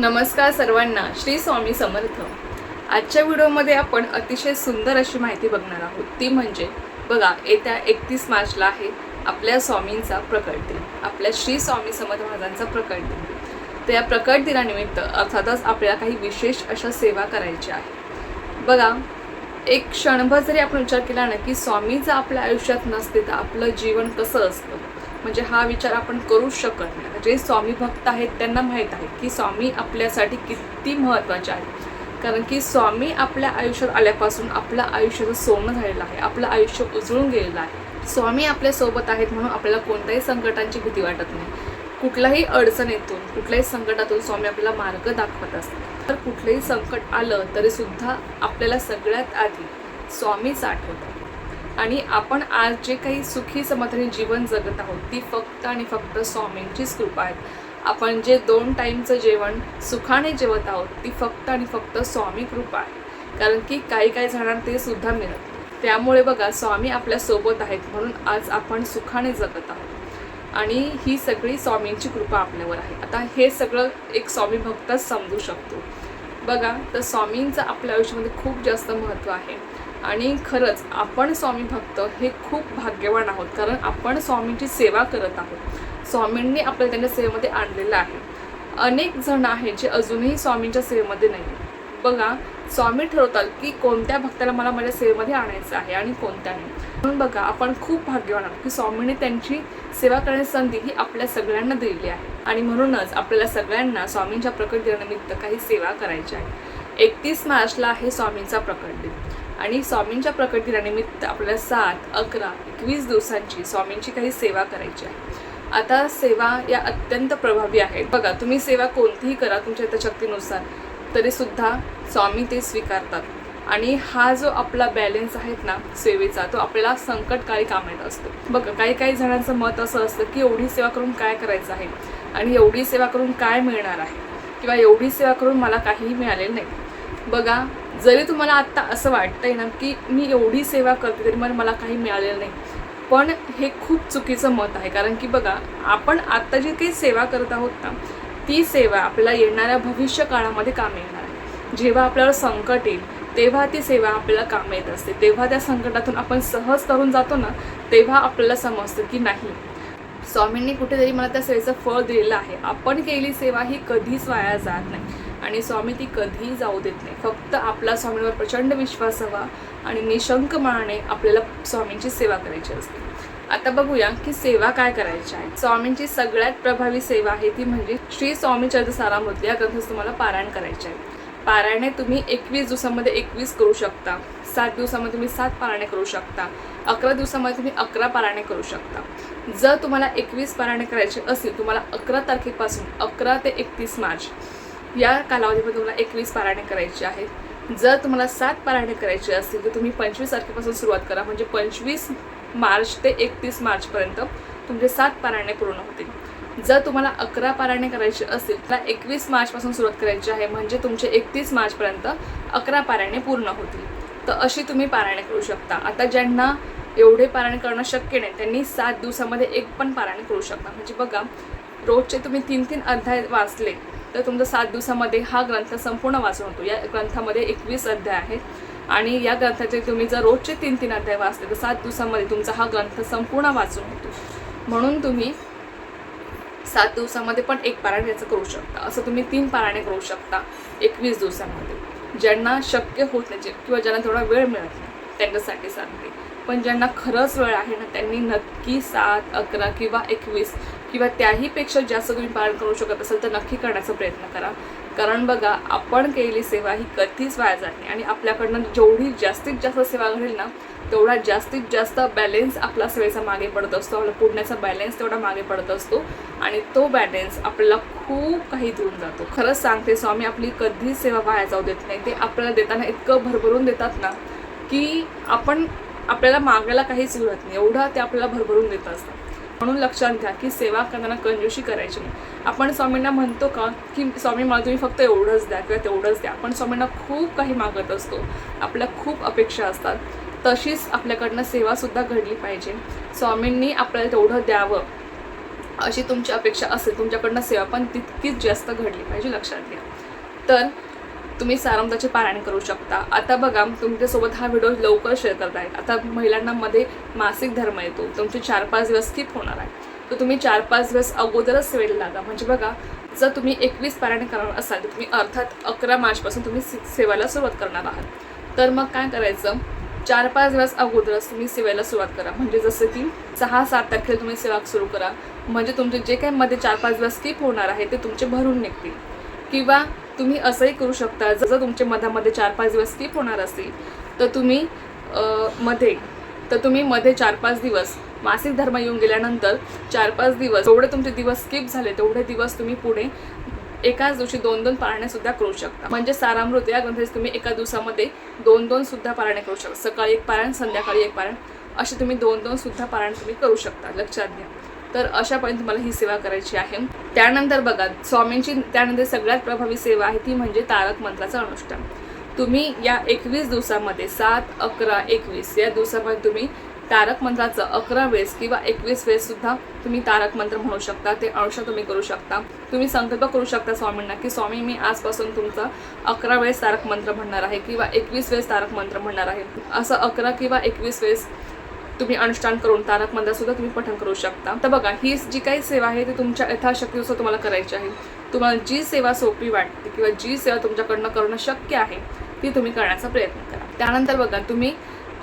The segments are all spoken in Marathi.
नमस्कार सर्वांना श्री स्वामी समर्थ. आजच्या व्हिडिओमध्ये आपण अतिशय सुंदर अशी माहिती बघणार आहोत. ती म्हणजे बघा येत्या एकतीस मार्चला आहे आपल्या स्वामींचा प्रकट दिन. आपल्या श्री स्वामी समर्थ महाराजांचा प्रकट दिन. तर या प्रकट दिनानिमित्त अर्थातच आपल्याला काही विशेष अशा सेवा करायच्या आहे बघा एक क्षणभर जरी आपण विचार केला ना की स्वामीचं आपल्या आयुष्यात नसते तर आपलं जीवन कसं असतं? म्हणजे हा विचार आपण करू शकत नाही. जे स्वामी भक्त आहेत त्यांना माहीत आहे की स्वामी आपल्यासाठी किती महत्त्वाचे आहेत. कारण की स्वामी आपल्या आयुष्यात आल्यापासून आपलं आयुष्याचं सोनं झालेलं आहे आपलं आयुष्य उजळून गेलेलं आहे. स्वामी आपल्यासोबत आहेत म्हणून आपल्याला कोणत्याही संकटांची भीती वाटत नाही. कुठल्याही अडचणीतून कुठल्याही संकटातून स्वामी आपल्याला मार्ग दाखवत असतात. तर कुठलंही संकट आलं तरीसुद्धा आपल्याला सगळ्यात आधी स्वामीच आठवतात. आणि आपण आज जे काही सुखी समाधानी जीवन जगत आहोत ती फक्त आणि फक्त स्वामींचीच कृपा आहे. आपण जे दोन टाईमचं जेवण सुखाने जेवत आहोत ती फक्त आणि फक्त स्वामी कृपा आहे. कारण की काही काही जणांना ते सुद्धा मिळत. त्यामुळे बघा स्वामी आपल्यासोबत आहेत म्हणून आज आपण सुखाने जगत आहोत. आणि ही सगळी स्वामींची कृपा आपल्यावर आहे. आता हे सगळं एक स्वामी भक्तच समजू शकतो. बघा तर स्वामींचं आपल्या आयुष्यामध्ये खूप जास्त महत्त्व आहे. आणि खरंच आपण स्वामी भक्त हे खूप भाग्यवान आहोत. कारण आपण स्वामींची सेवा करत आहोत. स्वामींनी आपल्याला त्यांच्या सेवेमध्ये आणलेलं आहे. अनेक जण आहेत जे अजूनही स्वामींच्या सेवेमध्ये नाही बघा स्वामी ठरवतात की कोणत्या भक्ताला मला माझ्या सेवेमध्ये आणायचं आहे आणि कोणत्या नाही. म्हणून बघा आपण खूप भाग्यवान आहोत की स्वामीने त्यांची सेवा करण्याची संधी ही आपल्या सगळ्यांना दिलेली आहे. आणि म्हणूनच आपल्याला सगळ्यांना स्वामींच्या प्रकट दिनानिमित्त काही सेवा करायची आहे. एकतीस मार्चला आहे स्वामींचा प्रकट दिन. आणि स्वामींच्या प्रकट दिनानिमित्त आपल्याला सात अकरा एकवीस दिवसांची स्वामींची काही सेवा करायची आहे. आता सेवा या अत्यंत प्रभावी आहेत. बघा तुम्ही सेवा कोणतीही करा तुमच्या हितशक्तीनुसार तरीसुद्धा स्वामी ते स्वीकारतात. आणि हा जो आपला बॅलेन्स आहेत ना सेवेचा तो आपल्याला संकटकाळी काम येत असतो. बघा काही काही जणांचं मत असं असतं की एवढी सेवा करून काय करायचं आहे? आणि एवढी सेवा करून काय मिळणार आहे? किंवा एवढी सेवा करून मला काहीही मिळालेलं नाही. बघा जरी तुम्हाला आत्ता असं वाटतंय ना की मी एवढी सेवा करते तरी मला मला काही मिळालेलं नाही. पण हे खूप चुकीचं मत आहे. कारण की बघा आपण आत्ता जी काही सेवा करत आहोत ना ती सेवा आपल्याला येणाऱ्या भविष्य काळामध्ये काम येणार आहे. जेव्हा आपल्याला संकट येईल तेव्हा ती सेवा आपल्याला काम येत असते. तेव्हा त्या संकटातून आपण सहज करून जातो ना तेव्हा आपल्याला समजतं की नाही. स्वामींनी कुठेतरी मला त्या सेवेचं फळ दिलेलं आहे. आपण केलेली सेवा ही कधीच वाया जात नाही. आणि स्वामी ती कधीही जाऊ देत नाही. फक्त आपला स्वामींवर प्रचंड विश्वास हवा आणि निशंक मनाने आपल्याला स्वामींची सेवा करायची असते. आता बघूया की सेवा काय करायची आहे. स्वामींची सगळ्यात प्रभावी सेवा आहे ती म्हणजे श्री स्वामी चरितसारामृत या ग्रंथाचं तुम्हाला पारायण करायचे आहे. पारायणे तुम्ही एकवीस दिवसामध्ये एकवीस करू शकता. सात दिवसामध्ये तुम्ही सात पारायणे करू शकता. अकरा दिवसामध्ये तुम्ही अकरा पारायणे करू शकता. जर तुम्हाला एकवीस पारायणे करायचे असतील तुम्हाला अकरा तारखेपासून अकरा ते एकतीस मार्च या कालावधीमध्ये तुम्हाला एकवीस पारायणे करायची आहेत. जर तुम्हाला सात पारायणे करायची असतील तर तुम्ही पंचवीस तारखेपासून सुरुवात करा. म्हणजे पंचवीस मार्च ते एकतीस मार्चपर्यंत तुमचे सात पारायणे पूर्ण होतील. जर तुम्हाला अकरा पारायणे करायची असतील तर एकवीस मार्चपासून सुरुवात करायची आहे. म्हणजे तुमचे एकतीस मार्चपर्यंत अकरा पारायणे पूर्ण होतील. तर अशी तुम्ही पारायणे करू शकता. आता ज्यांना एवढे पारायण करणं शक्य नाही त्यांनी सात दिवसामध्ये एक पण पारायण करू शकता. म्हणजे बघा रोजचे तुम्ही तीन तीन अध्याय वाचले तर तुमचा सात दिवसामध्ये हा ग्रंथ संपूर्ण वाचून होतो. या ग्रंथामध्ये एकवीस अध्याय आहेत. आणि या ग्रंथाचे तुम्ही जर रोजचे तीन तीन अध्याय वाचले तर सात दिवसामध्ये तुमचा हा ग्रंथ संपूर्ण वाचून होतो. म्हणून तुम्ही सात दिवसामध्ये पण एक पारायण याचं करू शकता. असं तुम्ही तीन पारायणे करू शकता एकवीस दिवसामध्ये. ज्यांना शक्य होत नाही किंवा ज्यांना थोडा वेळ मिळत नाही त्यांच्यासाठी सांगते. पण ज्यांना खरंच वेळ आहे ना त्यांनी नक्की सात अकरा किंवा एकवीस किंवा त्याहीपेक्षा जास्त तुम्ही पालन करू शकत असाल तर नक्की करण्याचा प्रयत्न करा. कारण बघा आपण केलेली सेवा ही कधीच वाया जात नाही आणि आपल्याकडनं जेवढी जास्तीत जास्त सेवा घडेल ना तेवढा जास्तीत जास्त बॅलेन्स आपला सेवेचा मागे पडत असतो. आपला पुण्याचा बॅलेन्स तेवढा मागे पडत असतो आणि तो बॅलेन्स आपल्याला खूप काही देऊन जातो. खरंच सांगते स्वामी आपली कधीच सेवा वाया जाऊ देत नाही. ते आपल्याला देताना इतकं भरभरून देतात ना की आपण आपल्याला मागायला काहीच उरत नाही. एवढं ते आपल्याला भरभरून देत असतात. म्हणून लक्षात घ्या की सेवा करताना कंजूशी करायची नाही. आपण स्वामींना म्हणतो का की स्वामी मला तुम्ही फक्त एवढंच द्या किंवा तेवढंच द्या. आपण स्वामींना खूप काही मागत असतो. आपल्या खूप अपेक्षा असतात. तशीच आपल्याकडनं सेवासुद्धा घडली पाहिजे. स्वामींनी आपल्याला तेवढं द्यावं अशी तुमची अपेक्षा असेल तुमच्याकडनं सेवा पण तितकीच जास्त घडली पाहिजे लक्षात घ्या. तर तुम्ही सारमताचे पारायण करू शकता. आता बघा तुमच्यासोबत हा व्हिडिओ लवकर शेअर करत आहे. आता महिलांना मध्ये मासिक धर्म येतो. तुमचे चार पाच दिवस स्किप होणार आहे. तर तुम्ही चार पाच दिवस अगोदरच वेळ लागा. म्हणजे बघा जर तुम्ही एकवीस पारायण करणार असाल तर तुम्ही अर्थात अकरा मार्चपासून तुम्ही से- सुरुवात करणार आहात. तर मग काय करायचं? चार पाच दिवस अगोदरच तुम्ही सेवेला सुरुवात करा. म्हणजे जसं की सहा सात तारखेला तुम्ही सेवा सुरू करा. म्हणजे तुमचे जे काही मध्ये चार पाच दिवस स्किप होणार आहे ते तुमचे भरून निघतील. किंवा तुम्ही असंही करू शकता जर तुमचे मधामध्ये चार पाच दिवस स्किप होणार असतील तर तुम्ही मध्ये तर तुम्ही मध्ये चार पाच दिवस मासिक धर्म येऊन गेल्यानंतर चार पाच दिवस जेवढे तुमचे दिवस स्किप झाले तेवढे दिवस तुम्ही पुढे एकाच दिवशी दोन दोन पारायणे सुद्धा करू शकता. म्हणजे सारामृत या ग्रंथाचे तुम्ही एका दिवसामध्ये दोन दोन सुद्धा पारणे करू शकता. सकाळी एक पारायण संध्याकाळी एक पारायण असे तुम्ही दोन दोन सुद्धा पारायण तुम्ही करू शकता. लक्षात घ्या. तर अशापर्यंत तुम्हाला ही सेवा करायची आहे. त्यानंतर बघा स्वामींची त्यानंतर सगळ्यात प्रभावी सेवा आहे ती म्हणजे तारक मंत्राचं अनुष्ठान. तुम्ही या एकवीस दिवसामध्ये सात अकरा एकवीस या दिवसामध्ये तुम्ही तारक मंत्राचं अकरा वेळेस किंवा एकवीस वेळेस सुद्धा तुम्ही तारक मंत्र म्हणू शकता ते अनुष्ठान तुम्ही करू शकता. तुम्ही संकल्प करू शकता स्वामींना की स्वामी मी आजपासून तुमचा अकरा वेळेस तारक मंत्र म्हणणार आहे किंवा एकवीस वेळेस तारक मंत्र म्हणणार आहे. असं अकरा किंवा एकवीस वेळेस तुम्ही अनुष्ठान करून तारक मंत्र सुद्धा तुम्ही पठण करू शकता. तर बघा ही जी काही सेवा आहे ती तुमच्या यथाशक्तीनुसार तुम्हाला करायची आहे. तुम्हाला जी सेवा सोपी वाटते किंवा जी सेवा तुमच्याकडनं करणं शक्य आहे ती तुम्ही करण्याचा प्रयत्न करा. त्यानंतर बघा तुम्ही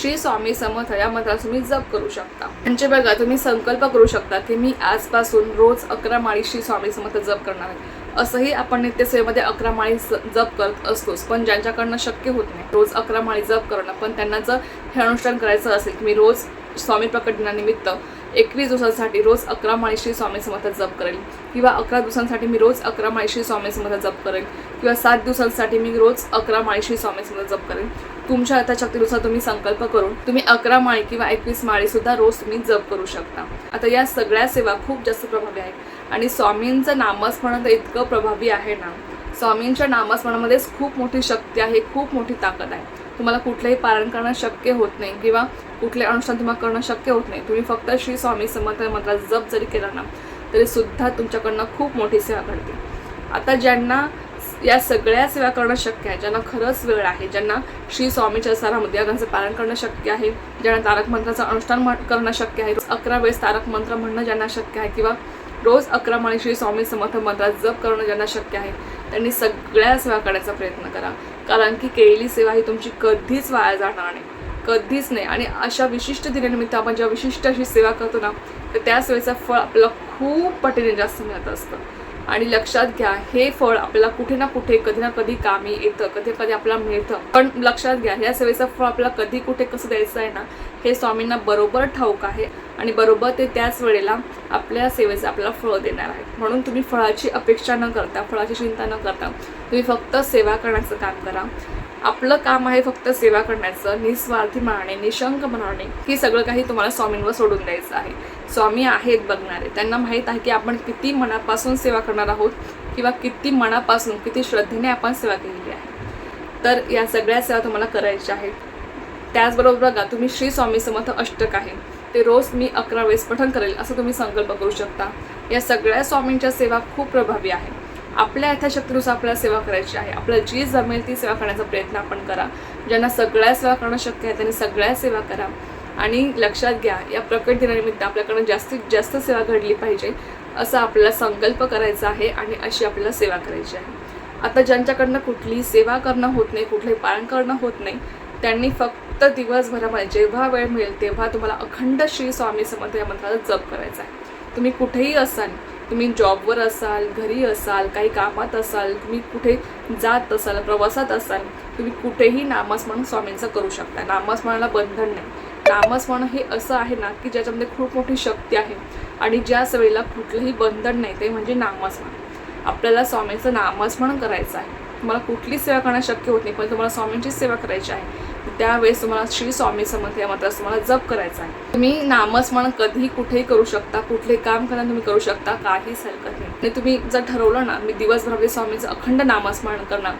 श्री स्वामी समर्थ या मंत्राचा तुम्ही जप करू शकता. म्हणजे बघा तुम्ही संकल्प करू शकता की मी आजपासून रोज अकरा माळी श्री स्वामी समर्थ जप करणार आहे. असंही आपण नित्यसेवेमध्ये अकरा माळी ज- जप करत असतोच पण ज्यांच्याकडनं शक्य होत नाही रोज अकरा माळी जप करणं पण त्यांना जर हे अनुष्ठान करायचं असेल की मी रोज स्वामी प्रकट दिनानिमित्त एकवीस दिवसांसाठी रोज अकरा माळी श्री स्वामी समर्थ जप करेल. किंवा अकरा दिवसांसाठी मी रोज अकरा माळी श्री स्वामी समर्थ जप करेल. किंवा सात दिवसांसाठी मी रोज अकरा माळी श्री स्वामी समर्थ जप करेल. तुमच्या यथाशक्तीनुसार तुम्ही संकल्प करून तुम्ही अकरा माळी किंवा एकवीस माळीसुद्धा रोज तुम्ही जप करू शकता. आता या सगळ्या सेवा खूप जास्त प्रभावी आहेत. आणि स्वामींचं नामस्मरण तर इतकं प्रभावी आहे ना? स्वामींच्या नामस्मरणामध्येच खूप मोठी शक्ती आहे खूप मोठी ताकद आहे. तुम्हाला कुठलंही पारण करणं शक्य होत नाही. किंवा कुठले अनुष्ठान तुम्हाला करणं शक्य होत नाही. तुम्ही फक्त श्री स्वामी समर्थ मंत्रात जप जरी केला ना तरी सुद्धा तुमच्याकडनं खूप मोठी सेवा घडते. आता ज्यांना या सगळ्या सेवा करणं शक्य आहे ज्यांना खरंच वेळ आहे ज्यांना श्री स्वामीच्या सारामध्ये या पालन करणं शक्य आहे ज्यांना तारक मंत्राचं अनुष्ठान करणं शक्य आहे अकरा वेळेस तारक मंत्र म्हणणं ज्यांना शक्य आहे किंवा रोज अकरा माळी श्री स्वामी समर्थ मंत्रात जप करणं ज्यांना शक्य आहे त्यांनी सगळ्या सेवा करण्याचा प्रयत्न करा. कारण की केलेली सेवा ही तुमची कधीच वाया जाणार नाही. कधीच नाही. आणि अशा विशिष्ट दिनानिमित्त आपण जेव्हा विशिष्ट अशी सेवा करतो ना तर त्या सेवेचं फळ आपल्याला खूप पटीने जास्त मिळत असतं. आणि लक्षात घ्या हे फळ आपल्याला कुठे ना कुठे कधी ना कधी कामी येतं कधी कधी आपल्याला मिळतं. पण लक्षात घ्या ह्या सेवेचं फळ आपल्याला कधी कुठे कसं द्यायचं आहे ना हे स्वामींना बरोबर ठाऊक आहे. आणि बरोबर ते त्याच वेळेला आपल्या सेवेचं आपल्याला फळ देणार आहे म्हणून तुम्ही फळाची अपेक्षा न करता फळाची चिंता न करता तुम्ही फक्त सेवा करण्याचं काम करा. आपलं काम आहे फक्त सेवा करण्याचं निस्वार्थी मनाने निशंक मनाने. हे सगळं काही तुम्हाला स्वामींवर सोडून द्यायचं आहे. स्वामी आहेत बघणारे. त्यांना माहीत आहे की आपण किती मनापासून सेवा करणार आहोत किंवा किती मनापासून किती श्रद्धेने आपण सेवा केलेली आहे. तर या सगळ्या सेवा तुम्हाला करायच्या आहेत. त्याचबरोबर बघा तुम्ही श्री स्वामी समर्थ अष्टक आहे. ते रोज मी अकरा वेळेस पठण करेल असं तुम्ही संकल्प करू शकता. या सगळ्या स्वामींच्या सेवा खूप प्रभावी आहे आपल्या यथाशक्तीनुसार आपल्याला सेवा करायची आहे. आपल्याला जी जमेल ती सेवा करण्याचा प्रयत्न आपण करा. ज्यांना सगळ्या सेवा करणं शक्य आहे त्यांनी सगळ्या सेवा करा. आणि लक्षात घ्या या प्रकट दिनानिमित्त आपल्याकडनं जास्तीत जास्त सेवा घडली पाहिजे असा आपल्याला संकल्प करायचा आहे आणि अशी आपल्याला सेवा करायची आहे. आता ज्यांच्याकडनं कुठलीही सेवा करणं होत नाही कुठलंही पालन करणं होत नाही त्यांनी फक्त दिवसभरामध्ये जेव्हा वेळ मिळेल तेव्हा तुम्हाला अखंड श्री स्वामी समर्थ या मंत्राचा जप करायचा आहे. तुम्ही कुठेही असाल तुम्ही जॉबवर असाल घरी असाल काही कामात असाल तुम्ही कुठे जात असाल प्रवासात असाल तुम्ही कुठेही नामस्मरण स्वामींचं करू शकता. नामस्मरणाला बंधन नाही. नामस्मरण हे असं आहे ना की ज्याच्यामध्ये खूप मोठी शक्ती आहे आणि ज्या वेळेला कुठलंही बंधन नाही ते म्हणजे नामस्मरण. आपल्याला स्वामींचं नामस्मरण करायचं आहे. तुम्हाला कुठली सेवा करणं शक्य होत नाही पण तुम्हाला स्वामींचीच सेवा करायची आहे. त्यावेळेस तुम्हाला श्री स्वामी समर्थ या मंत्राचा तुम्हाला जप करायचा आहे. तुम्ही नामस्मरण कधीही कुठेही करू शकता कुठले काम करताना तुम्ही करू शकता काहीच हरकत नाही. आणि तुम्ही जर ठरवलं ना मी दिवसभरामध्ये स्वामीचं अखंड नामस्मरण करणार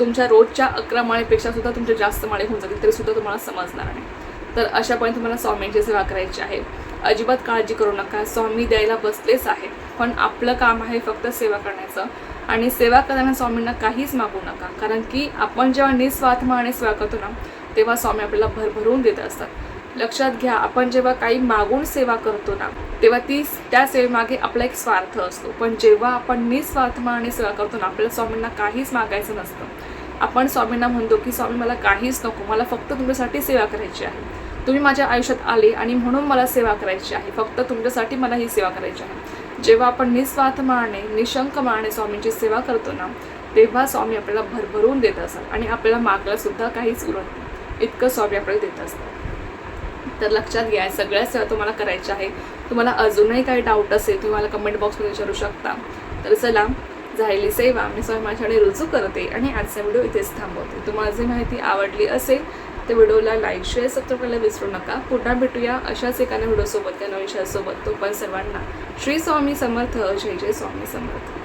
तुमच्या रोजच्या अकरा माळेपेक्षा सुद्धा तुमच्या जास्त माळे होऊन जातील तरी सुद्धा तुम्हाला समजणार नाही. तर अशा तुम्हाला स्वामींची सेवा करायची आहे. अजिबात काळजी करू नका स्वामी द्यायला बसलेच आहेत पण आपलं काम आहे फक्त सेवा करण्याचं. आणि सेवा करताना स्वामींना काहीच मागू नका कारण की आपण जेव्हा निस्वार्थपणाने सेवा करतो ना तेव्हा स्वामी आपल्याला भरभरून देत असतात. लक्षात घ्या आपण जेव्हा काही मागून सेवा करतो ना तेव्हा ती त्या सेवेमागे आपला एक स्वार्थ असतो. पण जेव्हा आपण निस्वार्थ निस्वार्थपणाने सेवा करतो ना आपल्याला स्वामींना काहीच मागायचं नसतं. आपण स्वामींना म्हणतो की स्वामी मला काहीच नको मला फक्त तुमच्यासाठी सेवा करायची आहे. तुम्ही माझ्या आयुष्यात आले आणि म्हणून मला सेवा करायची आहे. फक्त तुमच्यासाठी मला ही सेवा करायची आहे. जेव्हा आपण निस्वार्थ माने निशंक माने स्वामींची सेवा करतो ना तेव्हा स्वामी आपल्याला भरभरून देत असतात आणि आपल्याला मागायला सुद्धा काहीच उरत नाही. इतकं सॉफ्ट आपल्याला देत असतं. तर लक्षात घ्या सगळ्या सेवा तुम्हाला करायच्या आहे तुम्हाला अजूनही काही डाऊट असेल तुम्ही मला कमेंट बॉक्समध्ये विचारू शकता. तर चला झालेली सेवा मी स्वयं माझ्याकडे रुजू करते आणि आजचा व्हिडिओ इथेच थांबवते. तुम्हाला जी माहिती आवडली असेल तर व्हिडिओला लाईक शेअर सबस्क्राईब करायला विसरू नका. पुन्हा भेटूया अशाच एका व्हिडिओसोबत त्या नवीन सोबत. तो पण सर्वांना श्री स्वामी समर्थ जय जय स्वामी समर्थ.